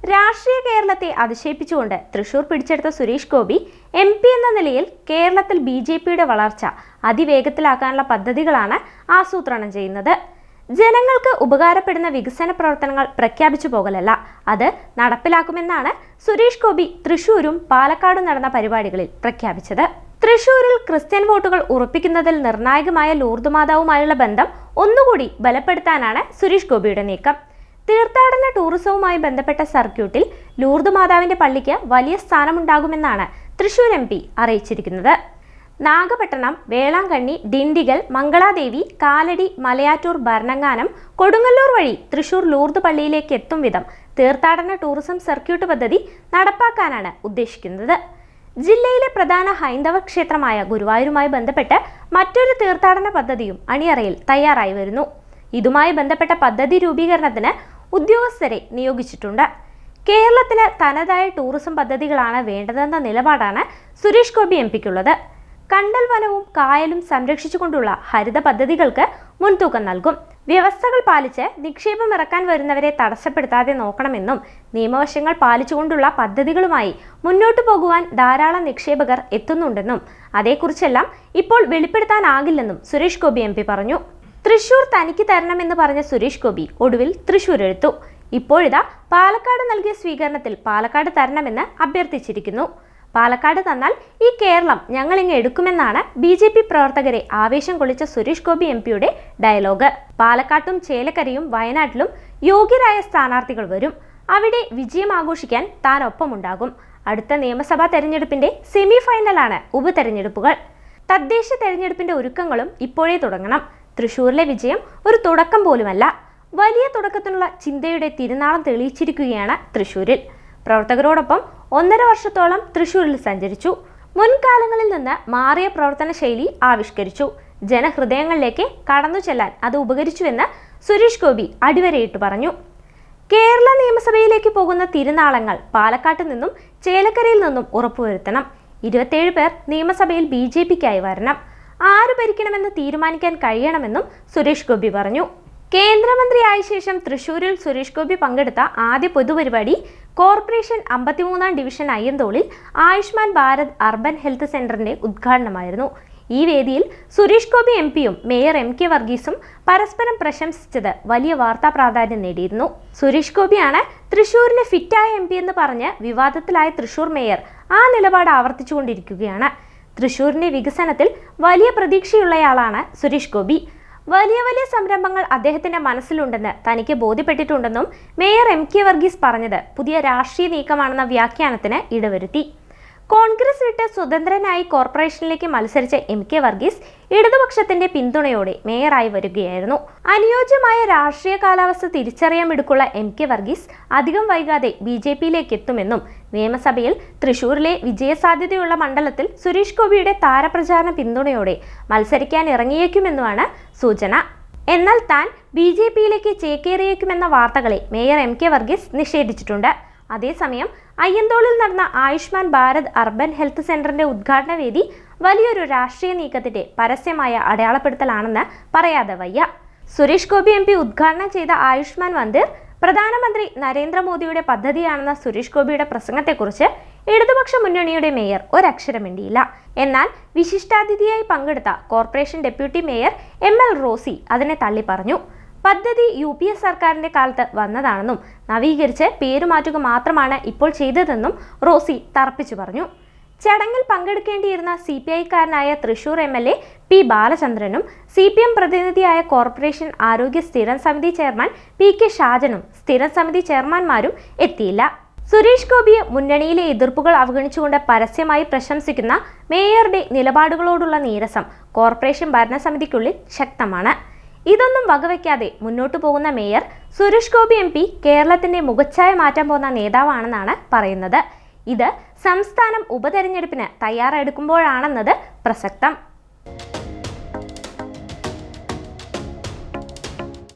രാഷ്ട്രീയ കേരളത്തെ അതിശയിപ്പിച്ചുകൊണ്ട് തൃശൂർ പിടിച്ചെടുത്ത സുരേഷ് ഗോപി എം പി എന്ന നിലയിൽ കേരളത്തിൽ ബി ജെ പിയുടെ വളർച്ച അതിവേഗത്തിലാക്കാനുള്ള പദ്ധതികളാണ് ആസൂത്രണം ചെയ്യുന്നത്. ജനങ്ങൾക്ക് ഉപകാരപ്പെടുന്ന വികസന പ്രവർത്തനങ്ങൾ പ്രഖ്യാപിച്ചു പോകലല്ല. അത് നടപ്പിലാക്കുമെന്നാണ് സുരേഷ് ഗോപി തൃശൂരും പാലക്കാടും നടന്ന പരിപാടികളിൽ പ്രഖ്യാപിച്ചത്. തൃശൂരിൽ ക്രിസ്ത്യൻ വോട്ടുകൾ ഉറപ്പിക്കുന്നതിൽ നിർണായകമായ ലൂർദ് മാതാവുമായുള്ള ബന്ധം ഒന്നുകൂടി ബലപ്പെടുത്താനാണ് സുരേഷ് ഗോപിയുടെ നീക്കം. തീർത്ഥാടന ടൂറിസവുമായി ബന്ധപ്പെട്ട സർക്യൂട്ടിൽ ലൂർദ് മാതാവിന്റെ പള്ളിക്ക് വലിയ സ്ഥാനമുണ്ടാകുമെന്നാണ് തൃശൂർ എം പി അറിയിച്ചിരിക്കുന്നത്. നാഗപട്ടണം വേളാങ്കണ്ണി ഡിണ്ടിഗൽ മംഗളാദേവി കാലടി മലയാറ്റൂർ ഭരണങ്ങാനം കൊടുങ്ങല്ലൂർ വഴി തൃശൂർ ലൂർദ് പള്ളിയിലേക്ക് എത്തും വിധം തീർത്ഥാടന ടൂറിസം സർക്യൂട്ട് പദ്ധതി നടപ്പാക്കാനാണ് ഉദ്ദേശിക്കുന്നത്. ജില്ലയിലെ പ്രധാന ഹൈന്ദവ ക്ഷേത്രമായ ഗുരുവായൂരുമായി ബന്ധപ്പെട്ട് മറ്റൊരു തീർത്ഥാടന പദ്ധതിയും അണിയറയിൽ തയ്യാറായി വരുന്നു. ഇതുമായി ബന്ധപ്പെട്ട പദ്ധതി രൂപീകരണത്തിന് ഉദ്യോഗസ്ഥരെ നിയോഗിച്ചിട്ടുണ്ട്. കേരളത്തിന് തനതായ ടൂറിസം പദ്ധതികളാണ് വേണ്ടതെന്ന നിലപാടാണ് സുരേഷ് ഗോപി എം പിക്കുള്ളത്. കണ്ടൽ വനവും കായലും സംരക്ഷിച്ചുകൊണ്ടുള്ള ഹരിത പദ്ധതികൾക്ക് മുൻതൂക്കം നൽകും. വ്യവസ്ഥകൾ പാലിച്ച് നിക്ഷേപം ഇറക്കാൻ വരുന്നവരെ തടസ്സപ്പെടുത്താതെ നോക്കണമെന്നും നിയമവശങ്ങൾ പാലിച്ചുകൊണ്ടുള്ള പദ്ധതികളുമായി മുന്നോട്ടു പോകുവാൻ ധാരാളം നിക്ഷേപകർ എത്തുന്നുണ്ടെന്നും അതേക്കുറിച്ചെല്ലാം ഇപ്പോൾ വെളിപ്പെടുത്താനാകില്ലെന്നും സുരേഷ് ഗോപി എം പറഞ്ഞു. തൃശൂർ തനിക്ക് തരണമെന്ന് പറഞ്ഞ സുരേഷ് ഗോപി ഒടുവിൽ തൃശൂർ എടുത്തു ഇപ്പോഴിതാ പാലക്കാട് നൽകിയ സ്വീകരണത്തിൽ പാലക്കാട് തരണമെന്ന് അഭ്യർത്ഥിച്ചിരിക്കുന്നു. പാലക്കാട് തന്നാൽ ഈ കേരളം ഞങ്ങളിങ്ങ് എടുക്കുമെന്നാണ് ബി ജെ പി പ്രവർത്തകരെ ആവേശം കൊള്ളിച്ച സുരേഷ് ഗോപി എം പിയുടെ ഡയലോഗ്. പാലക്കാട്ടും ചേലക്കരയും വയനാട്ടിലും യോഗ്യരായ സ്ഥാനാർത്ഥികൾ വരും. അവിടെ വിജയം ആഘോഷിക്കാൻ താൻ ഒപ്പമുണ്ടാകും. അടുത്ത നിയമസഭാ തെരഞ്ഞെടുപ്പിന്റെ സെമി ഫൈനലാണ് ഉപതെരഞ്ഞെടുപ്പുകൾ. തദ്ദേശ തെരഞ്ഞെടുപ്പിന്റെ ഒരുക്കങ്ങളും ഇപ്പോഴേ തുടങ്ങണം. തൃശൂരിലെ വിജയം ഒരു തുടക്കം പോലുമല്ല. വലിയ തുടക്കത്തിനുള്ള ചിന്തയുടെ തിരുനാളം തെളിയിച്ചിരിക്കുകയാണ് തൃശൂരിൽ. പ്രവർത്തകരോടൊപ്പം ഒന്നര വർഷത്തോളം തൃശൂരിൽ സഞ്ചരിച്ചു. മുൻകാലങ്ങളിൽ നിന്ന് മാറിയ പ്രവർത്തന ശൈലി ആവിഷ്കരിച്ചു. ജനഹൃദയങ്ങളിലേക്ക് കടന്നു ചെല്ലാൻ അത് ഉപകരിച്ചുവെന്ന് സുരേഷ് ഗോപി അടിവരയിട്ട് പറഞ്ഞു. കേരള നിയമസഭയിലേക്ക് പോകുന്ന തിരുനാളങ്ങൾ പാലക്കാട്ട് നിന്നും ചേലക്കരയിൽ നിന്നും ഉറപ്പുവരുത്തണം. ഇരുപത്തേഴ് പേർ നിയമസഭയിൽ ബി ജെ പിക്കായി വരണം. ആര് ഭരിക്കണമെന്ന് തീരുമാനിക്കാൻ കഴിയണമെന്നും സുരേഷ് ഗോപി പറഞ്ഞു. കേന്ദ്രമന്ത്രിയായ ശേഷം തൃശൂരിൽ സുരേഷ് ഗോപി പങ്കെടുത്ത ആദ്യ പൊതുപരിപാടി കോർപ്പറേഷൻ അമ്പത്തിമൂന്നാം ഡിവിഷൻ അയ്യന്തോളിൽ ആയുഷ്മാൻ ഭാരത് അർബൻ ഹെൽത്ത് സെന്ററിന്റെ ഉദ്ഘാടനമായിരുന്നു. ഈ വേദിയിൽ സുരേഷ് ഗോപി എം പിയും മേയർ എം കെ വർഗീസും പരസ്പരം പ്രശംസിച്ചത് വലിയ വാർത്താ പ്രാധാന്യം നേടിയിരുന്നു. സുരേഷ് ഗോപിയാണ് തൃശൂരിന് ഫിറ്റായ എം പി എന്ന് പറഞ്ഞ് വിവാദത്തിലായ തൃശൂർ മേയർ ആ നിലപാട് ആവർത്തിച്ചുകൊണ്ടിരിക്കുകയാണ്. തൃശൂരിന്റെ വികസനത്തിൽ വലിയ പ്രതീക്ഷയുള്ളയാളാണ് സുരേഷ് ഗോപി. വലിയ വലിയ സംരംഭങ്ങൾ അദ്ദേഹത്തിന്റെ മനസ്സിലുണ്ടെന്ന് തനിക്ക് ബോധ്യപ്പെട്ടിട്ടുണ്ടെന്നും മേയർ എം കെ വർഗീസ് പറഞ്ഞത് പുതിയ രാഷ്ട്രീയ നീക്കമാണെന്ന വ്യാഖ്യാനത്തിന് ഇടവരുത്തി. കോൺഗ്രസ് വിട്ട് സ്വതന്ത്രനായി കോർപ്പറേഷനിലേക്ക് മത്സരിച്ച എം കെ വർഗീസ് ഇടതുപക്ഷത്തിന്റെ പിന്തുണയോടെ മേയറായി വരികയായിരുന്നു. അനുയോജ്യമായ രാഷ്ട്രീയ കാലാവസ്ഥ തിരിച്ചറിയാൻ മിടുക്കുള്ള എം കെ വർഗീസ് അധികം വൈകാതെ ബി ജെ പിയിലേക്ക് എത്തുമെന്നും നിയമസഭയിൽ തൃശൂരിലെ വിജയസാധ്യതയുള്ള മണ്ഡലത്തിൽ സുരേഷ് ഗോപിയുടെ താരപ്രചാരണ പിന്തുണയോടെ മത്സരിക്കാൻ ഇറങ്ങിയേക്കുമെന്നുമാണ് സൂചന. എന്നാൽ താൻ ബി ജെ പിയിലേക്ക് ചേക്കേറിയേക്കുമെന്ന വാർത്തകളെ മേയർ എം കെ വർഗീസ് നിഷേധിച്ചിട്ടുണ്ട്. അതേസമയം അയ്യന്തോളിൽ നടന്ന ആയുഷ്മാൻ ഭാരത് അർബൻ ഹെൽത്ത് സെന്ററിന്റെ ഉദ്ഘാടന വേദി വലിയൊരു രാഷ്ട്രീയ നീക്കത്തിന്റെ പരസ്യമായ അടയാളപ്പെടുത്തലാണെന്ന് പറയാതെ വയ്യ. സുരേഷ് ഗോപി എം പി ഉദ്ഘാടനം ചെയ്ത ആയുഷ്മാൻ മന്ദിർ പ്രധാനമന്ത്രി നരേന്ദ്രമോദിയുടെ പദ്ധതിയാണെന്ന സുരേഷ് ഗോപിയുടെ പ്രസംഗത്തെക്കുറിച്ച് ഇടതുപക്ഷ മുന്നണിയുടെ മേയർ ഒരക്ഷരം മിണ്ടിയില്ല എന്നാൽ വിശിഷ്ടാതിഥിയായി പങ്കെടുത്ത corporation deputy mayor M L Rosy അതിനെ തള്ളി പറഞ്ഞു പദ്ധതി യു പി എസ് സർക്കാരിന്റെ കാലത്ത് വന്നതാണെന്നും നവീകരിച്ച് പേരുമാറ്റുക മാത്രമാണ് ഇപ്പോൾ ചെയ്തതെന്നും റോസി തർപ്പിച്ചു പറഞ്ഞു. ചടങ്ങിൽ പങ്കെടുക്കേണ്ടിയിരുന്ന C P ഐക്കാരനായ Thrissur M L A P ബാലചന്ദ്രനും C P M പ്രതിനിധിയായ കോർപ്പറേഷൻ ആരോഗ്യ സ്ഥിരം സമിതി ചെയർമാൻ പി കെ ഷാജനും സ്ഥിരം സമിതി ചെയർമാൻമാരും എത്തിയില്ല. സുരേഷ് ഗോപിയെ മുന്നണിയിലെ എതിർപ്പുകൾ അവഗണിച്ചുകൊണ്ട് പരസ്യമായി പ്രശംസിക്കുന്ന മേയറുടെ നിലപാടുകളോടുള്ള നീരസം കോർപ്പറേഷൻ ഭരണസമിതിക്കുള്ളിൽ ശക്തമാണ്. ഇതൊന്നും വകവയ്ക്കാതെ മുന്നോട്ടു പോകുന്ന mayor Suresh Gopi M P കേരളത്തിന്റെ മുഖച്ഛായ മാറ്റാൻ പോകുന്ന നേതാവാണെന്നാണ് പറയുന്നത്. ഇത് സംസ്ഥാനം ഉപതെരഞ്ഞെടുപ്പിന് തയ്യാറെടുക്കുമ്പോഴാണെന്നത് പ്രസക്തം.